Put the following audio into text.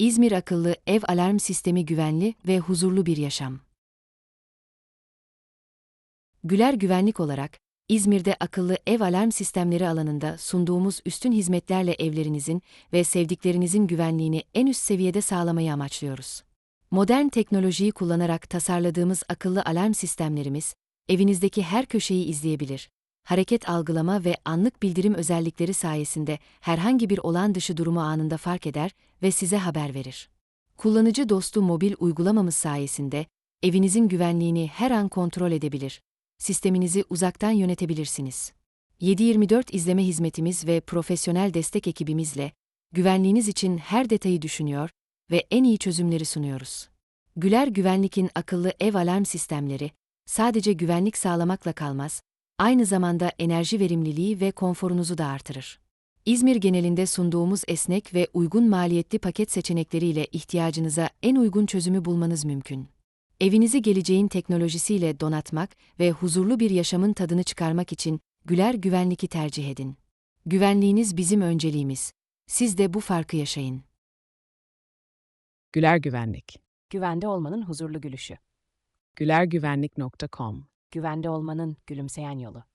İzmir akıllı ev alarm sistemi güvenli ve huzurlu bir yaşam. Güler Güvenlik olarak İzmir'de akıllı ev alarm sistemleri alanında sunduğumuz üstün hizmetlerle evlerinizin ve sevdiklerinizin güvenliğini en üst seviyede sağlamayı amaçlıyoruz. Modern teknolojiyi kullanarak tasarladığımız akıllı alarm sistemlerimiz, evinizdeki her köşeyi izleyebilir. Hareket algılama ve anlık bildirim özellikleri sayesinde herhangi bir olağan dışı durumu anında fark eder ve size haber verir. Kullanıcı dostu mobil uygulamamız sayesinde evinizin güvenliğini her an kontrol edebilir. Sisteminizi uzaktan yönetebilirsiniz. 7/24 izleme hizmetimiz ve profesyonel destek ekibimizle güvenliğiniz için her detayı düşünüyor ve en iyi çözümleri sunuyoruz. Güler Güvenlik'in akıllı ev alarm sistemleri sadece güvenlik sağlamakla kalmaz, aynı zamanda enerji verimliliği ve konforunuzu da artırır. İzmir genelinde sunduğumuz esnek ve uygun maliyetli paket seçenekleriyle ihtiyacınıza en uygun çözümü bulmanız mümkün. Evinizi geleceğin teknolojisiyle donatmak ve huzurlu bir yaşamın tadını çıkarmak için Güler Güvenlik'i tercih edin. Güvenliğiniz bizim önceliğimiz. Siz de bu farkı yaşayın. Güler Güvenlik. Güvende olmanın huzurlu gülüşü. gülergüvenlik.com Güvende olmanın gülümseyen yolu.